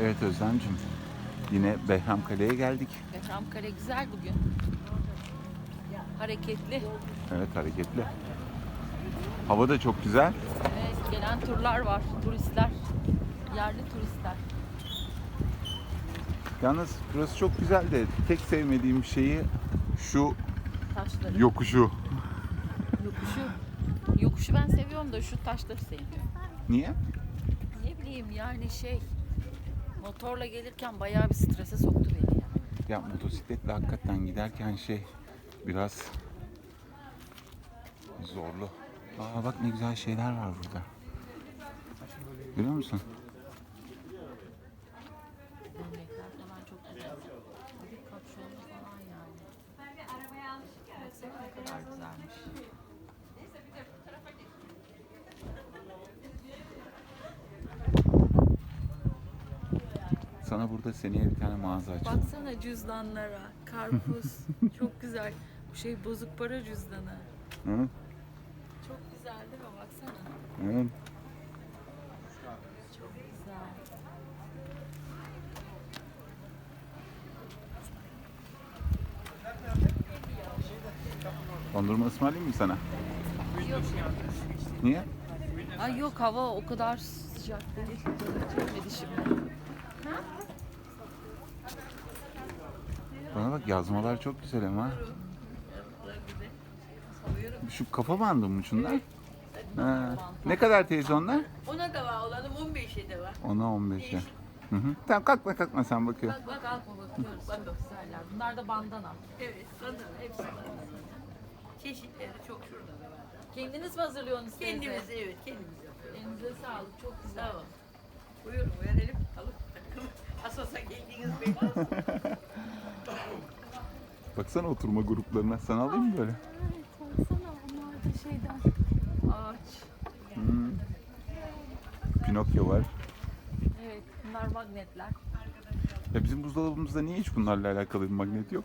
Evet Özlemcim. Yine Behram Kale'ye geldik. Kale güzel bugün. Hareketli. Evet hareketli. Hava da çok güzel. Evet, gelen turlar var. Turistler. Yerli turistler. Yalnız burası çok güzel de tek sevmediğim şeyi şu Taşları. yokuşu. Yokuşu. Yokuşu ben seviyorum da şu taşları sevmiyorum. Niye? Ne bileyim yani şey motorla gelirken bayağı bir strese soktu beni ya. Ya motosikletle hakikaten giderken şey biraz zorlu. Aa bak ne güzel şeyler var burada. Görüyor musun? Gömlekler falan çok güzel. Bir kapşonlu falan yani. Baksana ne kadar güzelmiş. Sana burada seneye bir tane mağaza açalım. Baksana cüzdanlara. Karpuz. çok güzel. Bu şey bozuk para cüzdanı. Hı? Çok güzel değil mi? Baksana. Hı? Çok güzel. Dondurma ısmarlayayım mı sana? Yok Niye? Ay yok hava o kadar sıcak değil. Çekmedi şimdi. Bana bak yazmalar çok güzel ama. Şu kafa bandı mı şunlar? Ha. Ne kadar teyze onlar? Ona da var olanım 15'e de var. Ona 15'e. Hı hı. Tamam kalkma kalkma sen bakıyor. Bak bak alma bakıyoruz. Çok güzeller. Bunlar da bandana. Evet, sanırım hepsi var. Çeşitleri çok şurada da var. Kendiniz mi hazırlıyorsunuz teyze? Kendimiz evet, kendimiz yapıyoruz. Elinize sağlık. Çok güzel. Sağ olun. Buyurun verelim. Alıp takım. Asasa geldiğiniz belli olsun. Baksana oturma gruplarına. Sana alayım mı böyle? Baksana bunlar da şeyden. Ağaç. Hmm. Pinokyo var. Evet bunlar magnetler. Ya bizim buzdolabımızda niye hiç bunlarla alakalı bir magnet yok?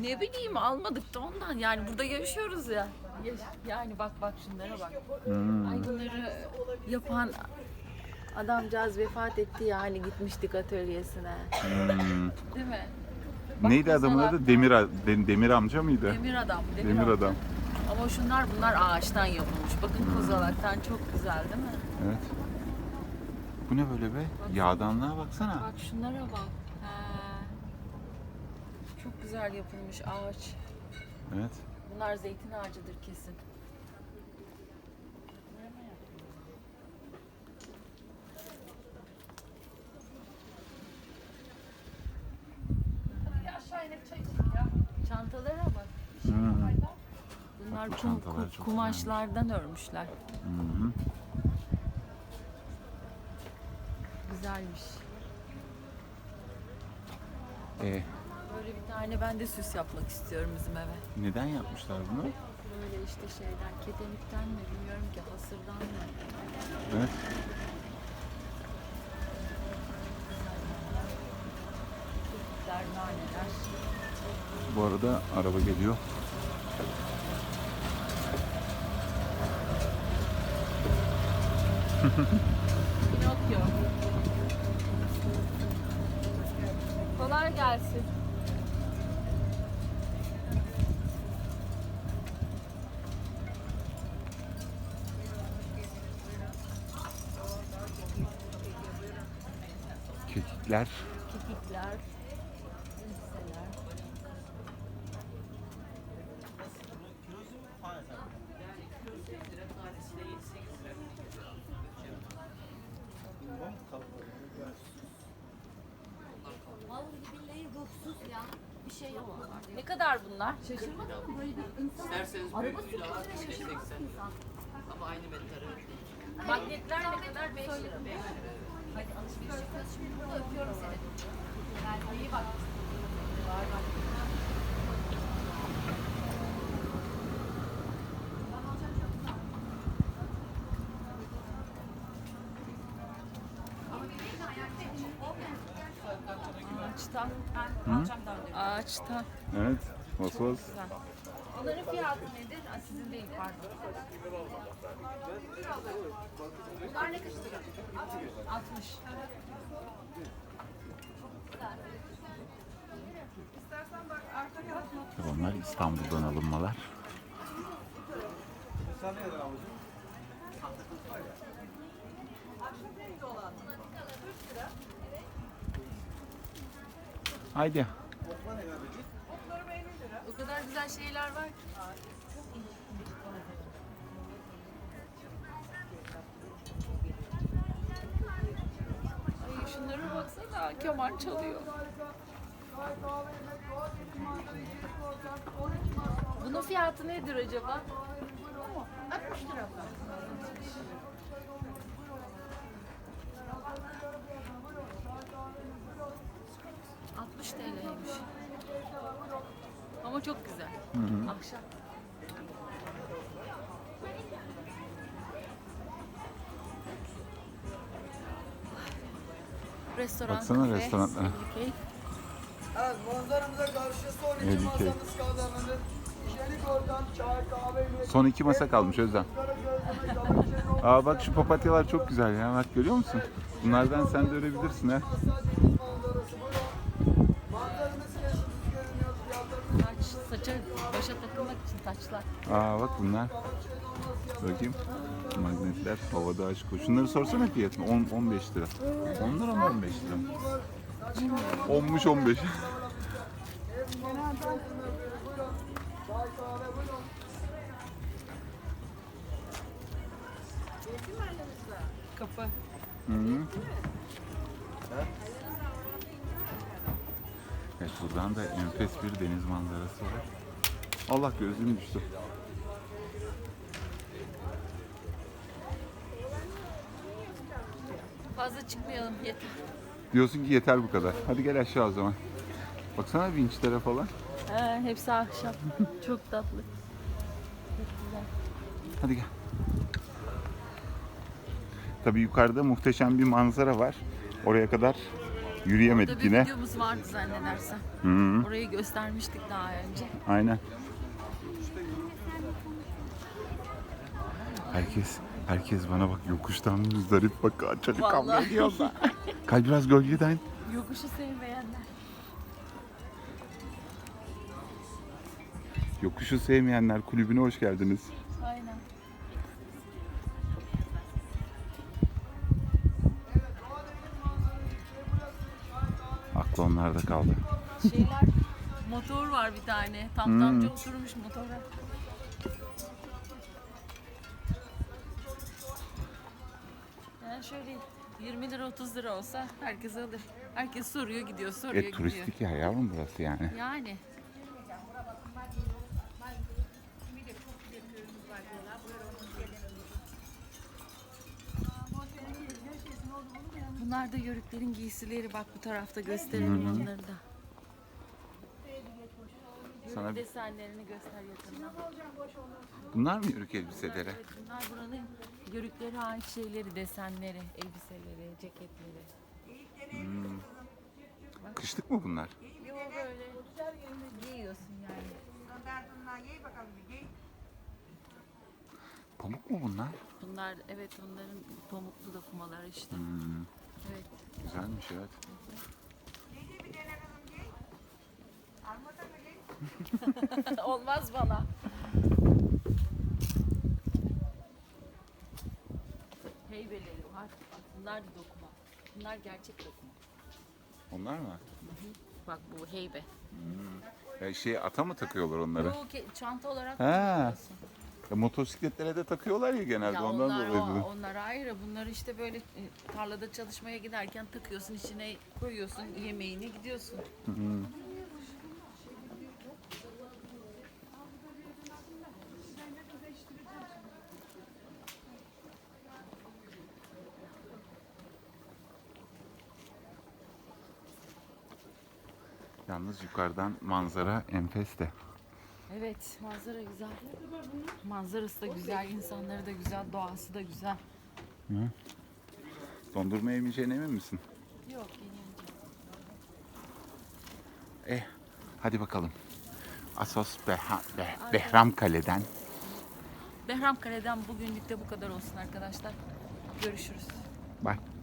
Ne bileyim almadık da ondan. Yani burada yaşıyoruz ya. Yaş- Yani bak bak şunlara bak. Hmm. Ay bunları yapan adamcağız vefat etti ya hani gitmiştik atölyesine. Hmm. Değil mi? Bak Neydi adamın adı? Demir, Demir amca mıydı? Demir adam. Demir, Demir amca. adam. Ama şunlar bunlar ağaçtan yapılmış. Bakın kozalaktan çok güzel değil mi? Evet. Bu ne böyle be? Yağdanlığa baksana. Bak şunlara bak. Ha. Çok güzel yapılmış ağaç. Evet. Bunlar zeytin ağacıdır kesin. Çantalara bak. Hmm. Bunlar bu kum, çantalar çok kumaşlardan örmüşler. Hı hı. Güzelmiş. E, Böyle bir tane ben de süs yapmak istiyorum bizim eve. neden yapmışlar bunu? Böyle işte şeyden, ketenlikten mi bilmiyorum ki, hasırdan mı? Evet. Bu arada araba geliyor. Pinokyo. Kolay gelsin. Kekikler. Şey yapmadılar. Ne kadar bunlar? Şaşırmadın mı? Böyle bir insan İsterseniz araba şey şaşırmaz seksen. insan. Ama aynı metre. Magnetler ne kadar? 5 lira. Hadi alışveriş yapıyoruz şimdi burada öpüyorum seni. Yani iyi bak. Var bak. Ağaçtan. Ağaçtan. Evet. Vos vos. Güzel. Onların fiyatı nedir? Aa, sizin değil pardon. Bunlar ne kaç lira? 60. Onlar İstanbul'dan alınmalar. Haydi. O kadar güzel şeyler var ki. Ay şunlara baksana keman çalıyor. Bunun fiyatı nedir acaba? 60 lira. 60 TL'ymiş. Ama çok güzel. Ahşap. Restoran, Baksana kafe, restoranlara. Evet, manzaramıza karşı son iki Ehlike. masamız kaldı efendim. Şerik oradan çay, kahve, yemek. Son iki masa kalmış Özlem. Aa bak şu papatyalar çok güzel ya. Bak görüyor musun? Bunlardan sen de örebilirsin ha. Taçlar. Aa bak bunlar. Bakayım. Magnetler havada aşk. Şunları sorsana fiyatını. 10 15 lira. 10 lira mı 15 lira? 10'muş 15. çay, kahve buyurun. Kapı. Hı -hı. Evet buradan da enfes bir deniz manzarası var. Allah gözüm düştü. Fazla çıkmayalım yeter. Diyorsun ki yeter bu kadar. Hadi gel aşağı o zaman. Baksana vinçlere falan. He, hepsi ahşap. Çok tatlı. Hadi gel. Tabii yukarıda muhteşem bir manzara var. Oraya kadar yürüyemedik Burada bir yine. videomuz vardı zannedersem. Hı -hı. Orayı göstermiştik daha önce. Aynen. Herkes herkes bana bak yokuştan müzdarip bak kavga Vallahi. ediyorlar. Kay biraz gölgeden. Yokuşu sevmeyenler. Yokuşu sevmeyenler kulübüne hoş geldiniz. Aynen. Aklı onlarda kaldı. Şeyler, motor var bir tane. Tam tamca oturmuş motora. Yani şöyle 20 lira 30 lira olsa herkes alır. Herkes soruyor gidiyor, soruyor E gidiyor. turistik ya yavrum burası yani. Yani. Bunlar da yörüklerin giysileri. Bak bu tarafta gösterelim onları da. Sana desenlerini göster yakından. bunlar mı yörük elbiseleri? Evet, bunlar buranın yörüklere ait şeyleri, desenleri, elbiseleri, ceketleri. Kışlık mı bunlar? Yo böyle giyiyorsun yani. Pamuk mu bunlar? Bunlar evet onların pamuklu dokumalar işte. Evet. Güzelmiş evet. Ye de bir dene kızım ye. Almadan mı ye? Olmaz bana. Heybeleri var. Bak bunlar da dokuma. Bunlar gerçek dokuma. Onlar mı? Bak bu heybe. Ya şey ata mı takıyorlar onları? Bu ke- çanta olarak Ha. kullanıyorsun. Ya motosikletlere de takıyorlar ya genelde Ya ondan onlar, dolayı. o, dedim. onlar ayrı. Bunları işte böyle e, tarlada çalışmaya giderken takıyorsun içine koyuyorsun yemeğini gidiyorsun. Yalnız yukarıdan manzara enfes de. Evet manzara güzel. Manzarası da güzel, insanları da güzel, doğası da güzel. Dondurma yemeyeceğine emin misin? Yok yeni Eh hadi bakalım. Asos Behra, Beh- Behram Kale'den Behram Kale'den bugünlük de bu kadar olsun arkadaşlar. Görüşürüz. Bye.